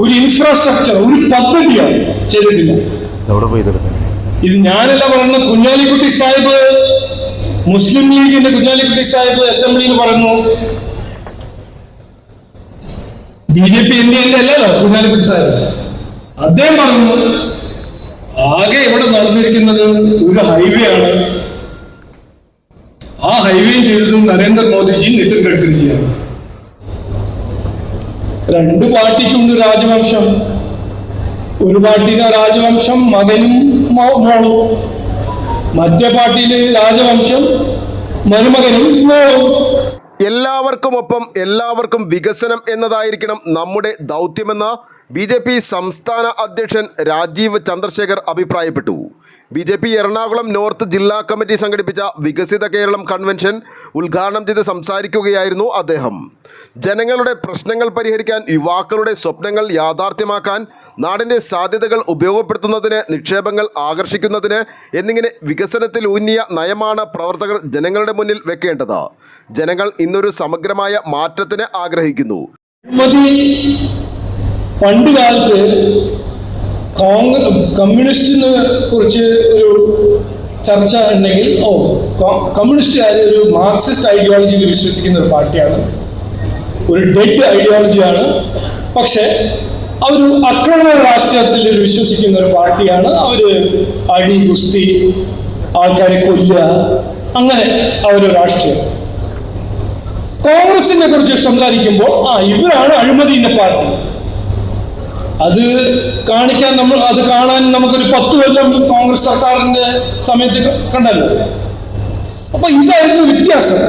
ഒരു ഇൻഫ്രാസ്ട്രക്ചർ ഒരു പദ്ധതിയോ ചെയ്തിട്ടില്ല. ഇത് ഞാനല്ല പറയുന്ന കുഞ്ഞാലിക്കുട്ടി സാഹിബ് മുസ്ലിം ലീഗിന്റെ കുഞ്ഞാലിക്കുട്ടി സാഹിബ് അസംബ്ലിയിൽ പറഞ്ഞു ബി ജെ പി ഇന്ത്യന്റെ അല്ലല്ലോ കുഞ്ഞാലിക്കുട്ടി സാഹിബ്. അദ്ദേഹം പറഞ്ഞു ആകെ ഇവിടെ നടന്നിരിക്കുന്നത് ഒരു ഹൈവേ ആണ്. ആ ഹൈവേയും ചെയ്തത് നരേന്ദ്രമോദിജിയും നിതിൻ ഗഡ്കരിജിയാണ് രണ്ട് പാർട്ടിക്കുണ്ട് രാജവംശം. ഒരു പാർട്ടിയിലെ രാജവംശം മകനും മോളും. മറ്റേ പാർട്ടിയിലെ രാജവംശം മരുമകനും മോളും. എല്ലാവർക്കുമൊപ്പം എല്ലാവർക്കും വികസനം എന്നതായിരിക്കണം നമ്മുടെ ദൗത്യമെന്ന് ബി ജെ പി സംസ്ഥാന അധ്യക്ഷൻ രാജീവ് ചന്ദ്രശേഖർ അഭിപ്രായപ്പെട്ടു. B J P Ernakulam north ജില്ലാ കമ്മിറ്റി സംഘടിപ്പിച്ച വികസിത കേരളം കൺവെൻഷൻ ഉദ്ഘാടനം ചെയ്ത് സംസാരിക്കുകയായിരുന്നു അദ്ദേഹം. ജനങ്ങളുടെ പ്രശ്നങ്ങൾ പരിഹരിക്കാൻ യുവാക്കളുടെ സ്വപ്നങ്ങൾ യാഥാർത്ഥ്യമാക്കാൻ നാടിന്റെ സാധ്യതകൾ ഉപയോഗപ്പെടുത്തുന്നതിന് നിക്ഷേപങ്ങൾ ആകർഷിക്കുന്നതിന് എന്നിങ്ങനെ വികസനത്തിൽ ഊന്നിയ നയമാണ് പ്രവർത്തകർ ജനങ്ങളുടെ മുന്നിൽ വെക്കേണ്ടത്. ജനങ്ങൾ ഇന്നൊരു സമഗ്രമായ മാറ്റത്തിന് ആഗ്രഹിക്കുന്നു. പണ്ട് കാലത്ത് കോൺഗ്രസ് കമ്മ്യൂണിസ്റ്റിനെ കുറിച്ച് ഒരു ചർച്ച ഉണ്ടെങ്കിൽ ഓ കമ്മ്യൂണിസ്റ്റുകാർ ഒരു മാർക്സിസ്റ്റ് ഐഡിയോളജിയിൽ വിശ്വസിക്കുന്ന ഒരു പാർട്ടിയാണ്. ഒരു ഡെഡ് ഐഡിയോളജിയാണ്. പക്ഷെ അവർ അക്രമണ രാഷ്ട്രീയത്തിൽ വിശ്വസിക്കുന്ന ഒരു പാർട്ടിയാണ്. അവർ അടി കുസ്തി ആൾക്കാരെ കൊല്ലുക അങ്ങനെ അവരുടെ രാഷ്ട്രീയം. കോൺഗ്രസിനെ കുറിച്ച് സംസാരിക്കുമ്പോൾ ആ ഇവരാണ് അഴിമതിന്റെ പാർട്ടി. അത് കാണിക്കാൻ നമ്മൾ അത് കാണാൻ നമുക്കൊരു പത്ത് കൊല്ലം കോൺഗ്രസ് സർക്കാരിന്റെ സമയത്ത് കണ്ടല്ലോ. അപ്പൊ ഇതായിരുന്നു വ്യത്യാസം.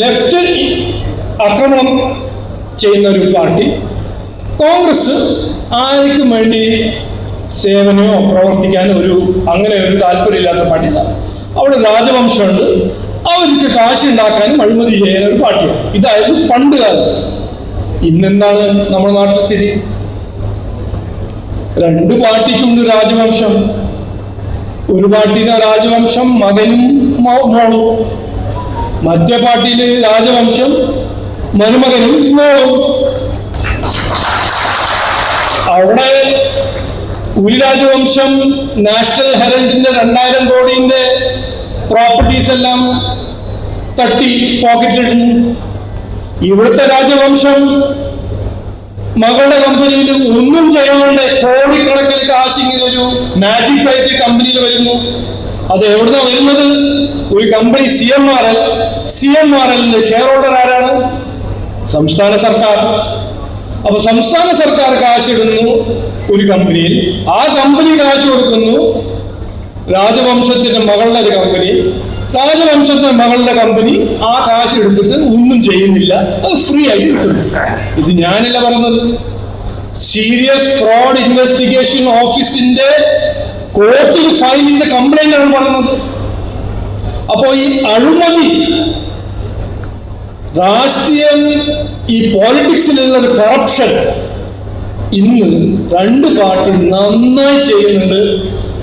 ലെഫ്റ്റ് ആക്രമണം ചെയ്യുന്ന ഒരു പാർട്ടി കോൺഗ്രസ് ആർക്കും വേണ്ടി സേവനമോ പ്രവർത്തിക്കാൻ ഒരു അങ്ങനെ ഒരു താല്പര്യമില്ലാത്ത പാർട്ടിയാണ് അവിടെ രാജവംശമുണ്ട്. അവർക്ക് കാശ് ഉണ്ടാക്കാനും അഴിമതി ചെയ്യാനും ഒരു പാർട്ടിയാണ്. ഇതായിരുന്നു പണ്ട് കാലത്ത്. ഇന്നെന്താണ് നമ്മുടെ നാട്ടിലെ സ്ഥിതി? രണ്ട് പാർട്ടിക്കുണ്ട് രാജവംശം. ഒരു പാർട്ടിയിലെ രാജവംശം മകനും മോളും മറ്റേ പാർട്ടിയിലെ രാജവംശം മരുമകനും മോളും. അവിടെ ഒരു രാജവംശം നാഷണൽ ഹെറൽഡിന്റെ രണ്ടായിരം കോടിന്റെ പ്രോപ്പർട്ടീസ് എല്ലാം തട്ടി പോക്കറ്റിലിടുന്നു. ഇവിടുത്തെ രാജവംശം മകളുടെ കമ്പനിയിലും ഒന്നും ചെയ്യാണ്ട് കോടിക്കണക്കിന് കാശ് ഇങ്ങനെ ഒരു മാജിക് ആയിട്ട് കമ്പനിയിൽ വരുന്നു. അത് എവിടുന്ന വരുന്നത്? ഒരു company C M R L C M R എല്ലിന്റെ ഷെയർ ഹോൾഡർ ആരാണ്? സംസ്ഥാന സർക്കാർ. അപ്പൊ സംസ്ഥാന സർക്കാർ കാശ് ഇടുന്നു ഒരു കമ്പനിയിൽ ആ കമ്പനി കാശ് കൊടുക്കുന്നു രാജവംശത്തിന്റെ മകളുടെ ഒരു കമ്പനി രാജവംശത്തിന്റെ മകളുടെ കമ്പനി ആ കാശ് എടുത്തിട്ട് ഒന്നും ചെയ്യുന്നില്ല. അത് ഫ്രീ ആയിട്ട് കിട്ടും. ഇത് ഞാനല്ല പറഞ്ഞത്. സീരിയസ് ഫ്രോഡ് ഇൻവെസ്റ്റിഗേഷൻ ഓഫീസിന്റെ കോർട്ടിൽ ഫയൽ ചെയ്ത കംപ്ലൈന്റ് ആണ് പറഞ്ഞത്. അപ്പോ ഈ അഴിമതി രാഷ്ട്രീയം ഈ പോളിറ്റിക്സിലുള്ള ഒരു കറപ്ഷൻ ഇന്ന് രണ്ട് പാർട്ടി നന്നായി ചെയ്യുന്നുണ്ട്.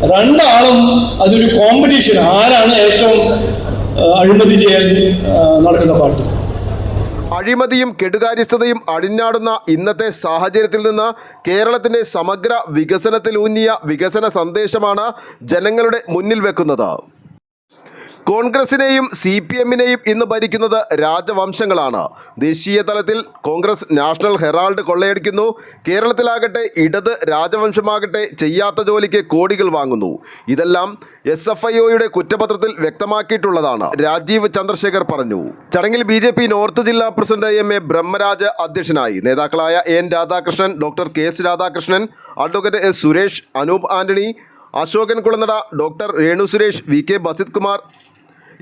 രണ്ടാളും അതൊരു കോമ്പറ്റീഷൻ ആരാണ് ഏറ്റവും അഴിമതി ചെയ്യാൻ നടക്കുന്ന പാർട്ടി? അഴിമതിയും കെടുകാര്യസ്ഥതയും അഴിഞ്ഞാടുന്ന ഇന്നത്തെ സാഹചര്യത്തിൽ നിന്ന് കേരളത്തിന്റെ സമഗ്ര വികസനത്തിലൂന്നിയ വികസന സന്ദേശമാണ് ജനങ്ങളുടെ മുന്നിൽ വെക്കുന്നത്. കോൺഗ്രസിനെയും സി പി എമ്മിനെയും ഇന്ന് ഭരിക്കുന്നത് രാജവംശങ്ങളാണ്. ദേശീയ തലത്തിൽ കോൺഗ്രസ് നാഷണൽ ഹെറാൾഡ് കൊള്ളയടിക്കുന്നു. കേരളത്തിലാകട്ടെ ഇടത് രാജവംശമാകട്ടെ ചെയ്യാത്ത ജോലിക്ക് കോടികൾ വാങ്ങുന്നു. ഇതെല്ലാം എസ് എഫ് ഐ ഒയുടെ കുറ്റപത്രത്തിൽ വ്യക്തമാക്കിയിട്ടുള്ളതാണ് രാജീവ് ചന്ദ്രശേഖർ പറഞ്ഞു. ചടങ്ങിൽ ബി നോർത്ത് ജില്ലാ പ്രസിഡന്റ് എം എ ബ്രഹ്മരാജ് അധ്യക്ഷനായി. നേതാക്കളായ N Radhakrishnan doctor K S Radhakrishnan advocate S Suresh Anoop Antony Ashokan Kulanada doctor Renu Suresh V K Basith Kumar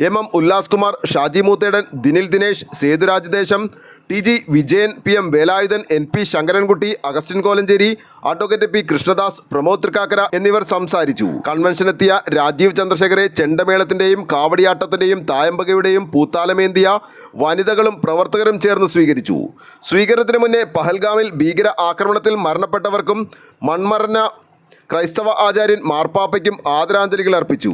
M M Ullas Kumar Shaji Moothedan Dinil Dinesh Sethuraj Desam T G Vijayan P M Velayudhan N P Sankarankutty Augustine Kolenchery advocate P Krishnadas Pramod Thrikkakara എന്നിവർ സംസാരിച്ചു. കൺവെൻഷനെത്തിയ രാജീവ് ചന്ദ്രശേഖരെ ചെണ്ടമേളത്തിന്റെയും കാവടിയാട്ടത്തിന്റെയും തായമ്പകയുടെയും പൂത്താലമേന്തിയ വനിതകളും പ്രവർത്തകരും ചേർന്ന് സ്വീകരിച്ചു. സ്വീകരണത്തിന് മുന്നേ പഹൽഗാമിൽ ഭീകര ആക്രമണത്തിൽ മരണപ്പെട്ടവർക്കും മൺമറഞ്ഞ ക്രൈസ്തവ ആചാര്യൻ മാർപ്പാപ്പയ്ക്കും ആദരാഞ്ജലികൾ അർപ്പിച്ചു.